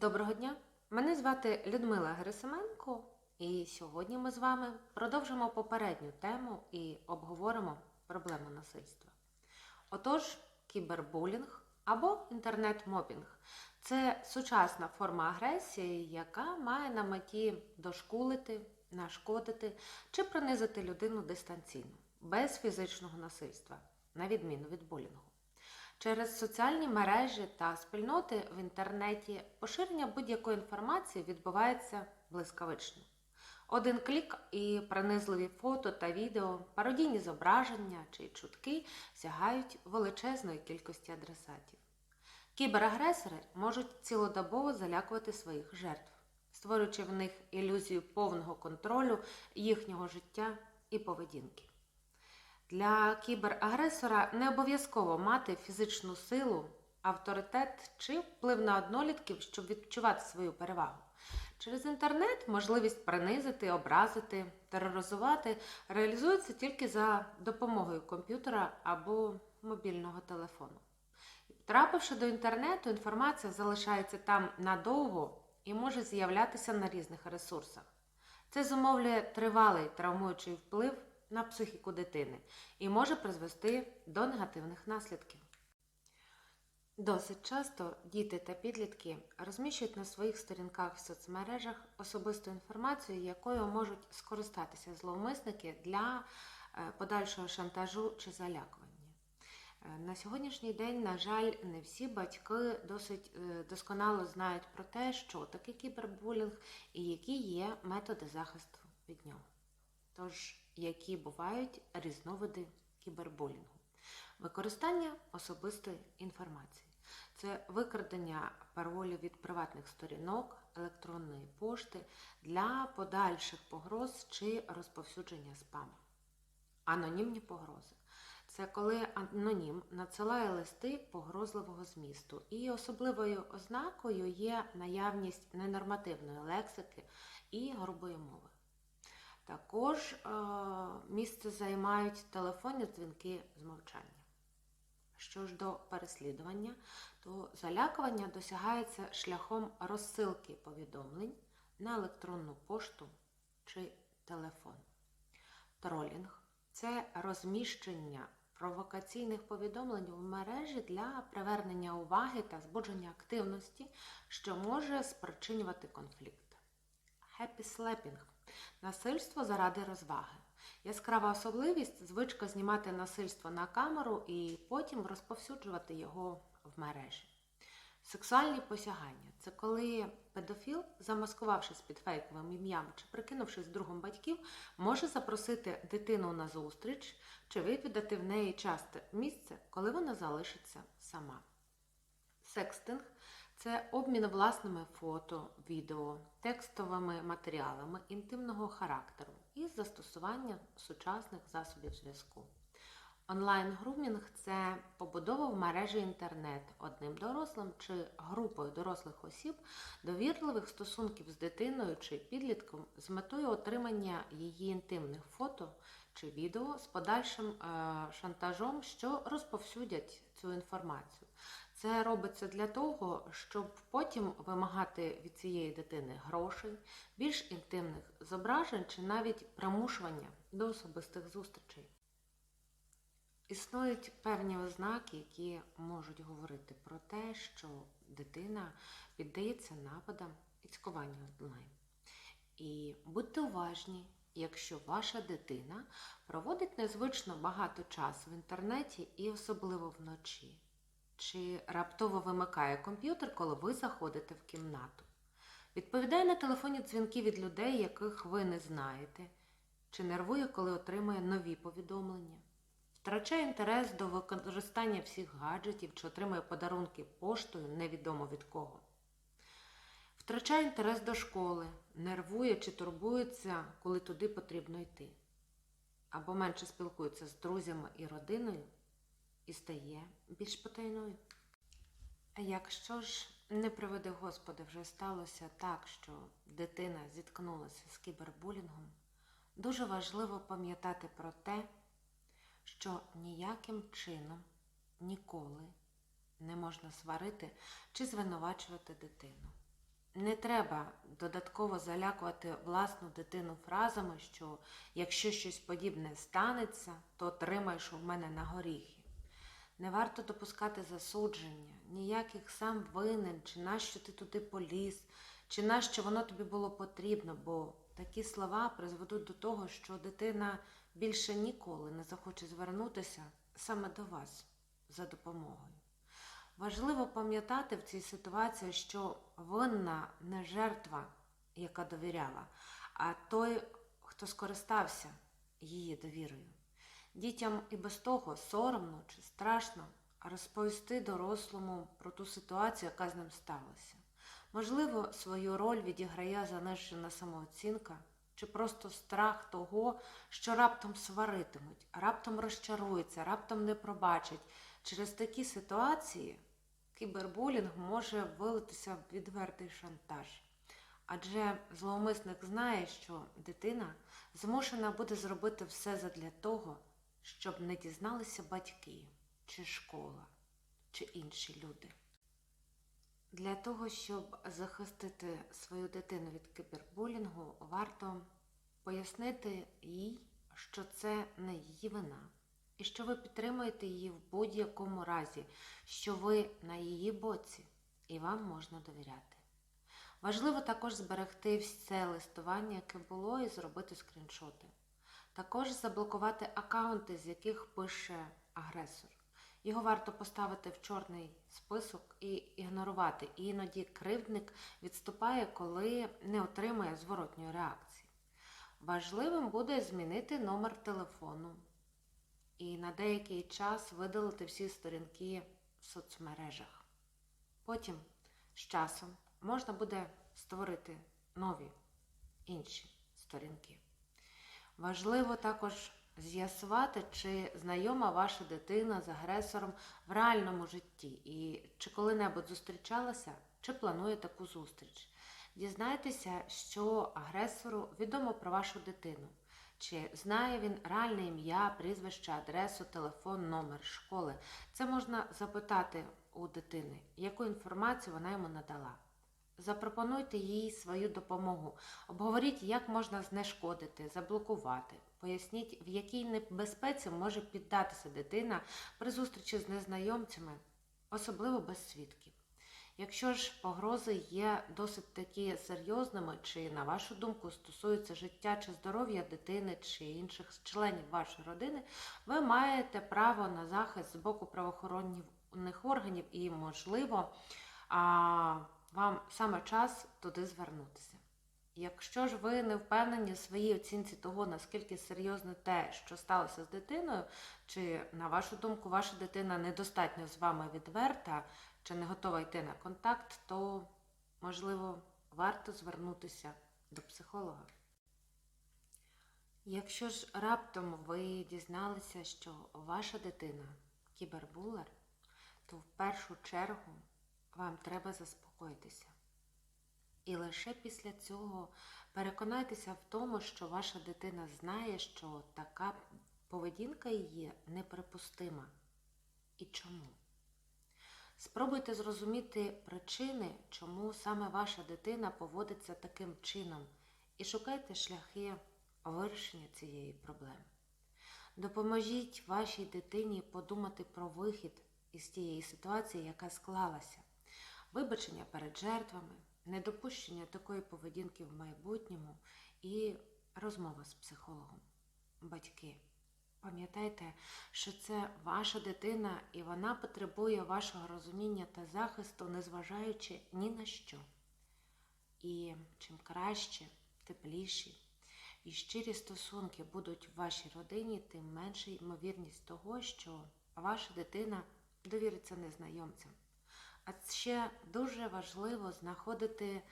Доброго дня! Мене звати Людмила Герасименко, і сьогодні ми з вами продовжимо попередню тему і обговоримо проблему насильства. Отож, кібербулінг або інтернет-мобінг це сучасна форма агресії, яка має на меті дошкулити, нашкодити чи принизити людину дистанційно, без фізичного насильства, на відміну від булінгу. Через соціальні мережі та спільноти в інтернеті поширення будь-якої інформації відбувається блискавично. Один клік і принизливі фото та відео, пародійні зображення чи чутки сягають величезної кількості адресатів. Кіберагресори можуть цілодобово залякувати своїх жертв, створюючи в них ілюзію повного контролю їхнього життя і поведінки. Для кіберагресора не обов'язково мати фізичну силу, авторитет чи вплив на однолітків, щоб відчувати свою перевагу. Через інтернет можливість принизити, образити, тероризувати реалізується тільки за допомогою комп'ютера або мобільного телефону. Трапивши до інтернету, інформація залишається там надовго і може з'являтися на різних ресурсах. Це зумовлює тривалий травмуючий вплив на психіку дитини і може призвести до негативних наслідків. Досить часто діти та підлітки розміщують на своїх сторінках в соцмережах особисту інформацію, якою можуть скористатися зловмисники для е, подальшого шантажу чи залякування. Е, На сьогоднішній день, на жаль, не всі батьки досить е, досконало знають про те, що таке кібербулінг і які є методи захисту від нього. Тож, які бувають різновиди кібербулінгу? Використання особистої інформації. Це викрадення паролів від приватних сторінок, електронної пошти для подальших погроз чи розповсюдження спаму. Анонімні погрози. Це коли анонім надсилає листи погрозливого змісту, і особливою ознакою є наявність ненормативної лексики і грубої мови. Також е, місце займають телефонні дзвінки з мовчання. Що ж до переслідування, то залякування досягається шляхом розсилки повідомлень на електронну пошту чи телефон. Тролінг це розміщення провокаційних повідомлень в мережі для привернення уваги та збудження активності, що може спричинювати конфлікт. Хеппі слепінг насильство заради розваги. Яскрава особливість звичка знімати насильство на камеру і потім розповсюджувати його в мережі. Сексуальні посягання це коли педофіл, замаскувавшись під фейковим ім'ям чи прикинувшись другом батьків, може запросити дитину на зустріч чи вивідати в неї часте місце, коли вона залишиться сама. Секстинг це обмін власними фото, відео, текстовими матеріалами інтимного характеру із застосуванням сучасних засобів зв'язку. Онлайн-грумінг це побудова в мережі інтернет одним дорослим чи групою дорослих осіб довірливих стосунків з дитиною чи підлітком з метою отримання її інтимних фото чи відео з подальшим е, шантажом, що розповсюдять цю інформацію. Це робиться для того, щоб потім вимагати від цієї дитини грошей, більш інтимних зображень чи навіть примушування до особистих зустрічей. Існують певні ознаки, які можуть говорити про те, що дитина піддається нападам і цькуванню онлайн. І будьте уважні, якщо ваша дитина проводить незвично багато часу в інтернеті і особливо вночі, чи раптово вимикає комп'ютер, коли ви заходите в кімнату. Відповідає на телефонні дзвінки від людей, яких ви не знаєте, чи нервує, коли отримує нові повідомлення. Втрачає інтерес до використання всіх гаджетів чи отримує подарунки поштою невідомо від кого. Втрачає інтерес до школи, нервує чи турбується, коли туди потрібно йти. Або менше спілкується з друзями і родиною і стає більш потайною. А якщо ж, не приведи Господи, вже сталося так, що дитина зіткнулася з кібербулінгом, дуже важливо пам'ятати про те, що ніяким чином ніколи не можна сварити чи звинувачувати дитину. Не треба додатково залякувати власну дитину фразами, що якщо щось подібне станеться, то тримаєш у мене на горіхи. Не варто допускати засудження, ніяких сам винен, чи нащо ти туди поліз, чи нащо воно тобі було потрібно, бо такі слова призведуть до того, що дитина більше ніколи не захоче звернутися саме до вас за допомогою. Важливо пам'ятати в цій ситуації, що винна не жертва, яка довіряла, а той, хто скористався її довірою. Дітям і без того соромно чи страшно розповісти дорослому про ту ситуацію, яка з ним сталася. Можливо, свою роль відіграє занижена самооцінка чи просто страх того, що раптом сваритимуть, раптом розчаруються, раптом не пробачать. Через такі ситуації кібербулінг може вилитися в відвертий шантаж. Адже зловмисник знає, що дитина змушена буде зробити все задля того, щоб не дізналися батьки, чи школа, чи інші люди. Для того, щоб захистити свою дитину від кібербулінгу, варто пояснити їй, що це не її вина, і що ви підтримуєте її в будь-якому разі, що ви на її боці і вам можна довіряти. Важливо також зберегти все листування, яке було, і зробити скріншоти. Також заблокувати аккаунти, з яких пише агресор. Його варто поставити в чорний список і ігнорувати. І іноді кривдник відступає, коли не отримує зворотньої реакції. Важливим буде змінити номер телефону і на деякий час видалити всі сторінки в соцмережах. Потім з часом можна буде створити нові інші сторінки. Важливо також з'ясувати, чи знайома ваша дитина з агресором в реальному житті, і чи коли-небудь зустрічалася, чи планує таку зустріч. Дізнайтеся, що агресору відомо про вашу дитину. Чи знає він реальне ім'я, прізвище, адресу, телефон, номер школи? Це можна запитати у дитини, яку інформацію вона йому надала. Запропонуйте їй свою допомогу, обговоріть, як можна знешкодити, заблокувати. Поясніть, в якій небезпеці може піддатися дитина при зустрічі з незнайомцями, особливо без свідків. Якщо ж погрози є досить такі серйозними, чи, на вашу думку, стосуються життя чи здоров'я дитини чи інших членів вашої родини, ви маєте право на захист з боку правоохоронних органів і, можливо, вам саме час туди звернутися. Якщо ж ви не впевнені в своїй оцінці того, наскільки серйозне те, що сталося з дитиною, чи, на вашу думку, ваша дитина недостатньо з вами відверта, чи не готова йти на контакт, то, можливо, варто звернутися до психолога. Якщо ж раптом ви дізналися, що ваша дитина кібербулер, то в першу чергу вам треба заспокоїтися. І лише після цього переконайтеся в тому, що ваша дитина знає, що така поведінка її неприпустима. І чому? Спробуйте зрозуміти причини, чому саме ваша дитина поводиться таким чином, і шукайте шляхи вирішення цієї проблеми. Допоможіть вашій дитині подумати про вихід із тієї ситуації, яка склалася, вибачення перед жертвами недопущення такої поведінки в майбутньому і розмова з психологом. Батьки, пам'ятайте, що це ваша дитина, і вона потребує вашого розуміння та захисту, незважаючи ні на що. І чим краще, тепліші і щирі стосунки будуть в вашій родині, тим менша ймовірність того, що ваша дитина довіриться незнайомцям. А ще дуже важливо знаходити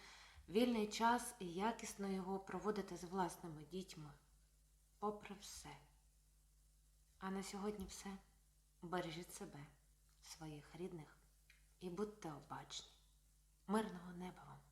вільний час і якісно його проводити з власними дітьми. Попри все. А на сьогодні все. Бережіть себе, своїх рідних і будьте обачні. Мирного неба вам!